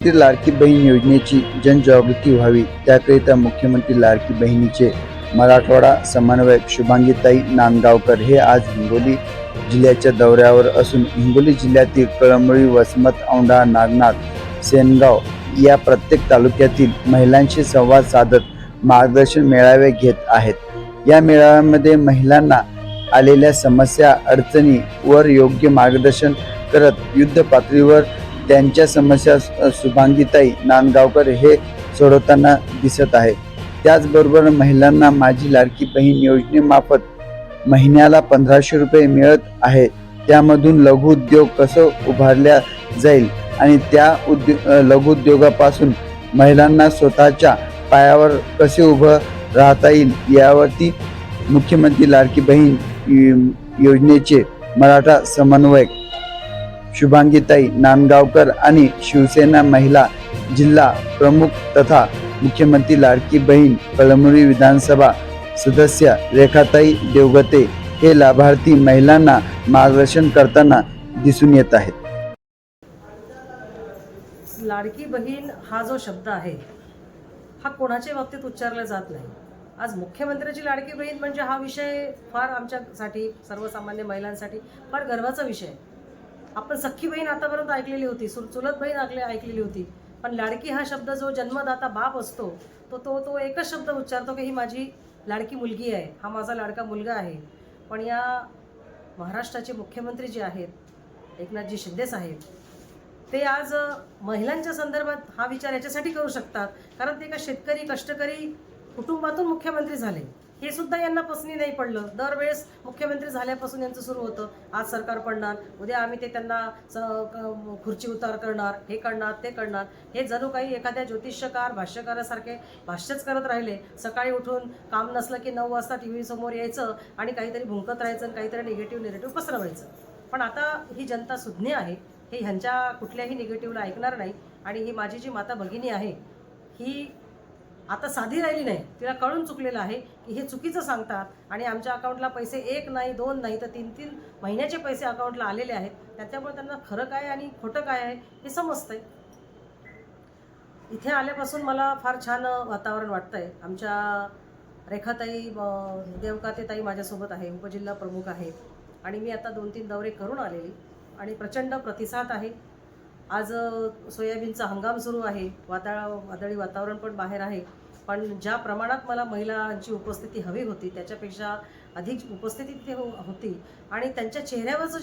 ती लाडकी बहीण योजनेची जनजागृती व्हावी. त्याकरिता मुख्यमंत्री लाडकी बहिणीचे मराठवाडा समन्वयक शुभांगीताई नांदगावकर हे आज हिंगोली जिल्ह्याच्या दौऱ्यावर असून हिंगोली जिल्ह्यातील कळमळी वसमत औंढा नागनाथ सेनगाव या प्रत्येक तालुक्यातील महिलांशी संवाद साधत मार्गदर्शन मेळावे घेत आहेत. या मेळाव्यामध्ये महिलांना आलेल्या समस्या अडचणीवर योग्य मार्गदर्शन करत युद्ध पातळीवर त्यांच्या समस्या सु- शुभांगीताई नांदगावकर हे सोडवताना दिसत आहे. त्याचबरोबर महिलांना माझी लाडकी बहीण योजनेमार्फत महिन्याला पंधराशे रुपये मिळत आहे. त्यामधून लघुउद्योग कसं उभारल्या जाईल आणि त्या उद्यो लघुउद्योगापासून महिलांना स्वतःच्या पायावर कसे उभं राहता येईल यावरती मुख्यमंत्री लाडकी बहीण योजनेचे मराठा समन्वयक शुभांगीताई नांदगावकर आणि शिवसेना महिला जिल्हा प्रमुख तथा मुख्यमंत्री लाडकी बहीण कळमुरी विधानसभा सदस्य रेखाताई देवगते हे लाभार्थी महिलांना मार्गदर्शन करताना दिसून येत आहेत. लाडकी बहीण हा जो शब्द आहे हा कोणाच्या बाबतीत उच्चारला जात नाही. आज मुख्यमंत्र्याची लाडकी बहीण म्हणजे हा विषय फार आमच्यासाठी सर्वसामान्य महिलांसाठी फार गर्वाचा विषय आहे. आपण सख्खी बहीण आतापर्यंत ऐकलेली होती सुर चुलत बहीण ऐकले ऐकलेली होती. पण लाडकी हा शब्द जो जन्मदाता बाप असतो तो तो तो एकच शब्द उच्चारतो की ही माझी लाडकी मुलगी आहे हा माझा लाडका मुलगा आहे. पण या महाराष्ट्राचे मुख्यमंत्री जे आहेत एकनाथजी शिंदे साहेब ते आज महिलांच्या संदर्भात हा विचार याच्यासाठी करू शकतात. कारण ते एका शेतकरी कष्टकरी कुटुंबातून मुख्यमंत्री झाले. हे सुद्धा यांना पसनी नाही पडलं. दरवेळेस मुख्यमंत्री झाल्यापासून यांचं सुरू होतं. आज सरकार पडणार. उद्या आम्ही ते त्यांना स- क- खुर्ची उतार करणार. हे करणार ते करणार. हे जणू काही एखाद्या ज्योतिषकार भाष्यकारासारखे भाष्यच करत राहिले. सकाळी उठून काम नसलं की नऊ वाजता टी व्ही समोर यायचं आणि काहीतरी भुंकत राहायचं आणि काहीतरी निगेटिव्ह निगेटिव्ह पसरवायचं. पण आता ही जनता सुज्ञ आहे. हे ह्यांच्या कुठल्याही निगेटिव्हला ऐकणार नाही. आणि ही माझी जी माता भगिनी आहे ही आता साधी राहिली नाही. तिला कळून चुकलेलं आहे की हे चुकीचं सांगतात आणि आमच्या अकाउंटला पैसे एक नाही दोन नाही तर तीन तीन महिन्याचे पैसे अकाउंटला आलेले आहेत. त्याच्यामुळे त्यांना खरं काय आणि खोटं काय आहे हे समजतंय. इथे आल्यापासून मला फार छान वातावरण वाटतं आहे आमच्या रेखाताई देवकाते देवकातेताई माझ्यासोबत आहे उपजिल्हा प्रमुख आहेत. आणि मी आता दोन तीन दौरे करून आलेली आणि प्रचंड प्रतिसाद आहे. आज सोयाबीनचा हंगाम सुरू आहे. वादळ वादळी वातावरण पण बाहेर आहे. पण ज्या प्रमाणात मला महिलांची उपस्थिती हवी होती त्याच्यापेक्षा अधिक उपस्थिती तिथे हो होती. आणि त्यांच्या चेहऱ्यावरचं